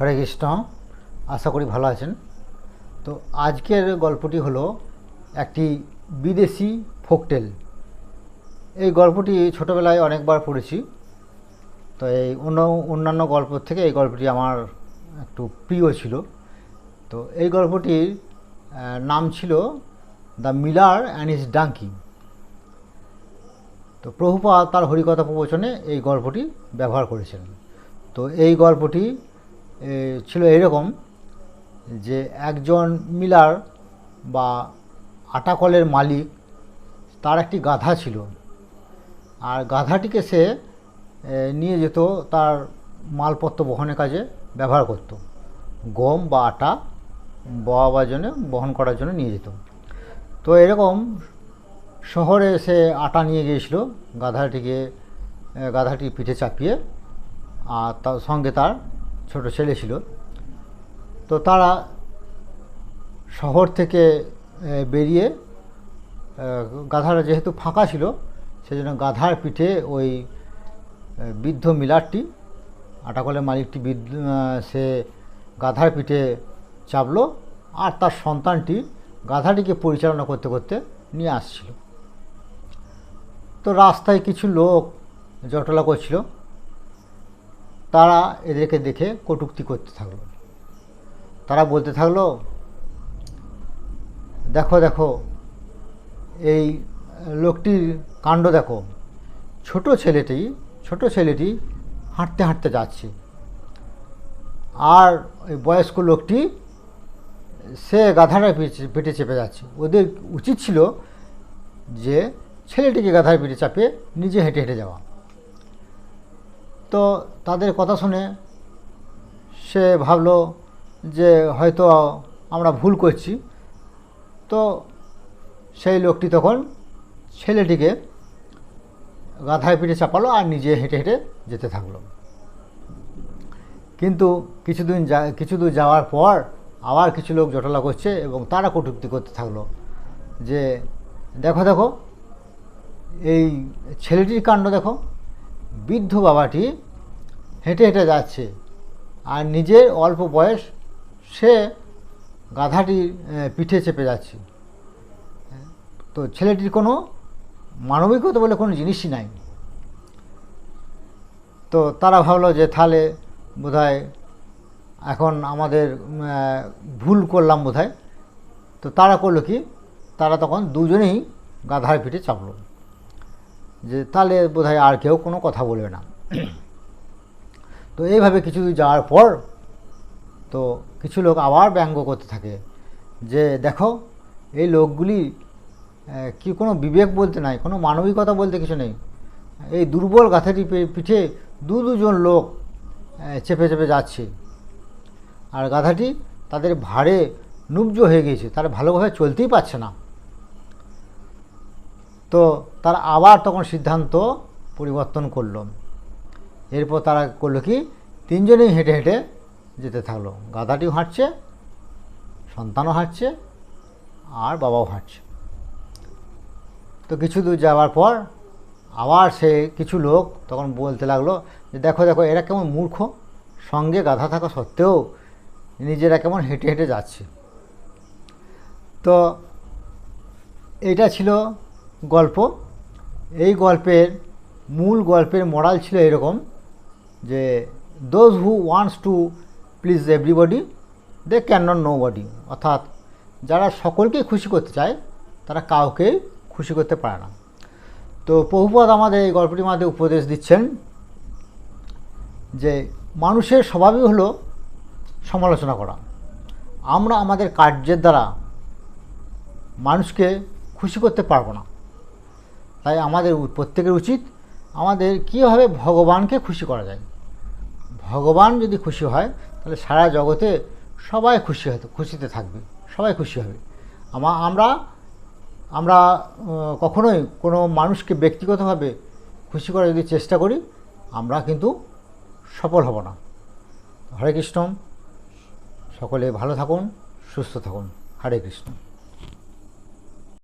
হরে কৃষ্ণ, আশা করি ভালো আছেন। তো আজকের গল্পটি হলো একটি বিদেশি ফোকটেল এই গল্পটি ছোটোবেলায় অনেকবার পড়েছি। তো এই অন্য, অন্যান্য গল্প থেকে এই গল্পটি আমার একটু প্রিয় ছিল। তো এই গল্পটির নাম ছিল the miller and his donkey. তো প্রভুপাদ তার হরিকথা প্রবচনে এই গল্পটি ব্যবহার করেছেন তো এই গল্পটি ছিল এরকম যে একজন মিলার বা আটা কলের মালিক, তার একটি গাধা ছিল। আর গাধাটিকে সে নিয়ে যেত তার মালপত্র বহনের কাজে, ব্যবহার করত। গম বা আটা বওয়াবার জন্য, বহন করার জন্য নিয়ে যেত। তো এরকম শহরে সে আটা নিয়ে গিয়েছিল, গাধাটিকে গাধাটি পিঠে চাপিয়ে, আর তার সঙ্গে তার ছোট ছেলে ছিল। তো তারা শহর থেকে বেরিয়ে এ, গাধাটা যেহেতু ফাঁকা ছিল সেজন্য গাধার পিঠে ওই বৃদ্ধ মিলারটি আটাকলের মালিকটি সে গাধার পিঠে চাপলো আর তার সন্তানটি গাধাটিকে পরিচালনা করতে করতে নিয়ে আসছিল। তো রাস্তায় কিছু লোক জটলা করছিল। তারা এদেরকে দেখে কটূক্তি করতে থাকল। তারা বলতে থাকল, দেখো দেখো, এই লোকটির কাণ্ড দেখো। ছোট ছেলেটি ছোট ছেলেটি হাঁটতে হাঁটতে যাচ্ছে। আর ওই বয়স্ক লোকটি, সে গাধাটা পিঠে চেপে যাচ্ছে। ওদের উচিত ছিল যে ছেলেটিকে গাধার পিঠে চাপিয়ে নিজে হেঁটে হেঁটে যাওয়া। তো তাদের কথা শুনে সে ভাবলো যে হয়তো আমরা ভুল করছি। তো সেই লোকটি তখন ছেলেটিকে গাধায় পিঠে চাপালো আর নিজে হেঁটে হেঁটে যেতে থাকল। কিন্তু কিছুদিন যা, কিছু দূর যাওয়ার পর আবার কিছু লোক জটলা করছে এবং তারা কটূক্তি করতে থাকল যে, দেখো দেখো, এই ছেলেটির কাণ্ড দেখো। বৃদ্ধ বাবাটি হেঁটে হেঁটে যাচ্ছে। আর নিজের অল্প বয়স সে গাধাটির পিঠে চেপে যাচ্ছে। তো ছেলেটির কোনো মানবিকতা বলে কোনো জিনিসই নাই। তো তারা ভাবলো যে তাহলে বোধহয় এখন আমাদের ভুল করলাম বোধহয়। তো তারা করল কি? তারা তখন দুজনেই গাধার পিঠে চাপলো। যে তাহলে বোধহয় আর কেউ কোনো কথা বলবে না। তো এইভাবে কিছু যাওয়ার পর তো কিছু লোক আবার ব্যঙ্গ করতে থাকে যে, দেখো, এই লোকগুলি কি কোনো বিবেক বলতে নাই, কোনো মানবিকতা বলতে কিছু নেই। এই দুর্বল গাথাটি পিঠে দু দুজন লোক চেপে চেপে যাচ্ছে। আর গাধাটি তাদের ভারে নুব্জ হয়ে গিয়েছে, তারা ভালোভাবে চলতেই পারছে না। তো তারা আবার তখন সিদ্ধান্ত পরিবর্তন করল। এরপর তারা করল কি? তিনজনেই হেঁটে হেঁটে যেতে থাকল। গাধাটিও হাঁটছে, সন্তানও হাঁটছে, আর বাবাও হাঁটছে। তো কিছু দূর যাওয়ার পর আবার সে কিছু লোক তখন বলতে লাগল যে, দেখো দেখো, এরা কেমন মূর্খ। সঙ্গে গাধা থাকা সত্ত্বেও নিজেরা কেমন হেঁটে হেঁটে যাচ্ছে। তো এটা ছিল গল্প। এই গল্পের মূল গল্পের মরাল ছিল এরকম যে those who wants to please everybody they can not nobody অর্থাৎ, যারা সকলকেই খুশি করতে চায়, তারা কাউকে খুশি করতে পারে না। তো প্রভুপদ আমাদের এই গল্পটির মাধ্যমে উপদেশ দিচ্ছেন যে, মানুষের স্বভাবই হলো সমালোচনা করা। আমরা আমাদের কার্যের দ্বারা মানুষকে খুশি করতে পারব না। তাই আমাদের প্রত্যেকের উচিত আমাদের কীভাবে ভগবানকে খুশি করা যায়। ভগবান যদি খুশি হয়, তাহলে সারা জগতে সবাই খুশি হতে, খুশিতে থাকবে, সবাই খুশি হবে। আমা আমরা আমরা কখনোই কোনো মানুষকে ব্যক্তিগতভাবে খুশি করার যদি চেষ্টা করি, আমরা কিন্তু সফল হব না। হরে কৃষ্ণ, সকলে ভালো থাকুন, সুস্থ থাকুন। হরে কৃষ্ণ।